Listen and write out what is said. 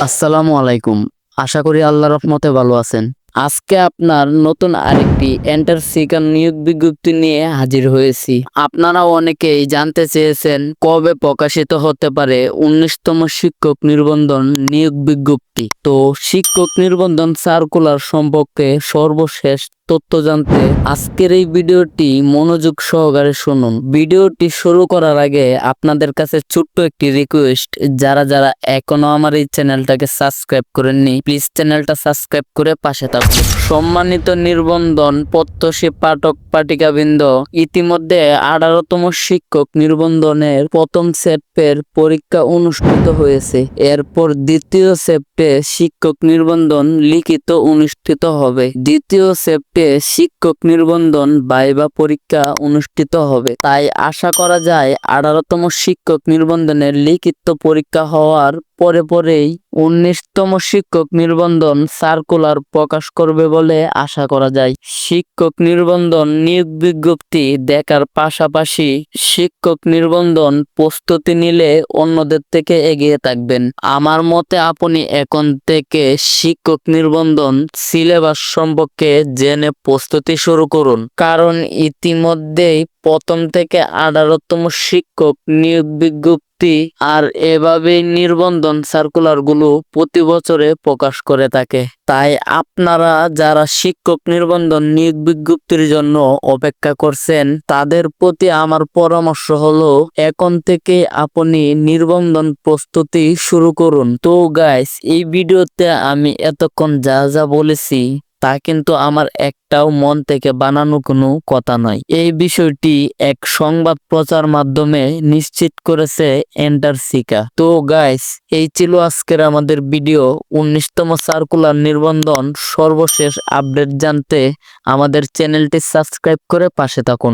আসসালামু আলাইকুম। আশা করি আল্লাহ রহমতে ভালো আছেন। আজকে আপনার নতুন আরেকটি এন্টার সিকার নিয়োগ বিজ্ঞপ্তি নিয়ে হাজির হয়েছি। আপনারা অনেকেই জানতে চেয়েছেন কবে প্রকাশিত হতে পারে উনিশতম শিক্ষক নির্বন্ধন নিয়োগ বিজ্ঞপ্তি। তো শিক্ষক নির্বন্ধন সার্কুলার সম্পর্কে সর্বশেষ তথ্য জানতে আজকের এই ভিডিওটি মনোযোগ সহকারে শুনুন। ভিডিওটি শুরু করার আগে আপনাদের কাছে ছোট্ট একটি রিকোয়েস্ট যারা যারা এখনও আমার এই চ্যানেলটাকে সাবস্ক্রাইব করেননি প্লিজ চ্যানেলটা সাবস্ক্রাইব করে পাশে থাকুন। সম্মানিত নির্বন্ধন প্রত্যাশী পাঠক পাঠিকাবৃন্দ ইতিমধ্যে আঠারোতম শিক্ষক নির্বন্ধনের প্রথম সেপ্টের পরীক্ষা অনুষ্ঠিত হয়েছে। এরপর দ্বিতীয় সেপ্টে শিক্ষক নির্বন্ধন লিখিত অনুষ্ঠিত হবে। দ্বিতীয় সেপ্টে শিক্ষক নির্বন্ধন বাইবা পরীক্ষা অনুষ্ঠিত হবে। তাই আশা করা যায়, আঠারোতম শিক্ষক নির্বন্ধনের লিখিত পরীক্ষা হওয়ার পরে পরেই উনিশতম শিক্ষক নির্বন্ধন সার্কুলার প্রকাশ করবে বলে আশা করা যায়। শিক্ষক নির্বন্ধন নিয়োগ বিজ্ঞপ্তি দেখার পাশাপাশি শিক্ষক নির্বন্ধন প্রস্তুতি নিলে অন্যদের থেকে এগিয়ে থাকবেন। আমার মতে আপনি এখন থেকে শিক্ষক নির্বন্ধন সিলেবাস সম্পর্কে জেনে প্রস্তুতি শুরু করুন। কারণ ইতিমধ্যেই প্রথম থেকে আঠারোতম শিক্ষক নিয়োগ বিজ্ঞপ্তি আর এভাবেই নির্বন্ধন সার্কুলারগুলো প্রতি বছরে প্রকাশ করে থাকে। তাই আপনারা যারা শিক্ষক নির্বন্ধন নিয়োগ বিজ্ঞপ্তির জন্য অপেক্ষা করছেন, তাদের প্রতি আমার পরামর্শ হলো, এখন থেকে আপনি নির্বন্ধন প্রস্তুতি শুরু করুন। তো গাইস এই ভিডিওতে আমি এতক্ষণ যা যা বলেছি তা কিন্তু আমার একটাও মন থেকে বানানো কোনো কথা নয়। এই বিষয়টি এক সংবাদ প্রচার মাধ্যমে নিশ্চিত করেছে এন্টার সিকা তো গাইস এই ছিল আজকের আমাদের ভিডিও উনিশতম সার্কুলার নিবন্ধন সর্বশেষ আপডেট জানতে আমাদের চ্যানেলটি সাবস্ক্রাইব করে পাশে থাকুন।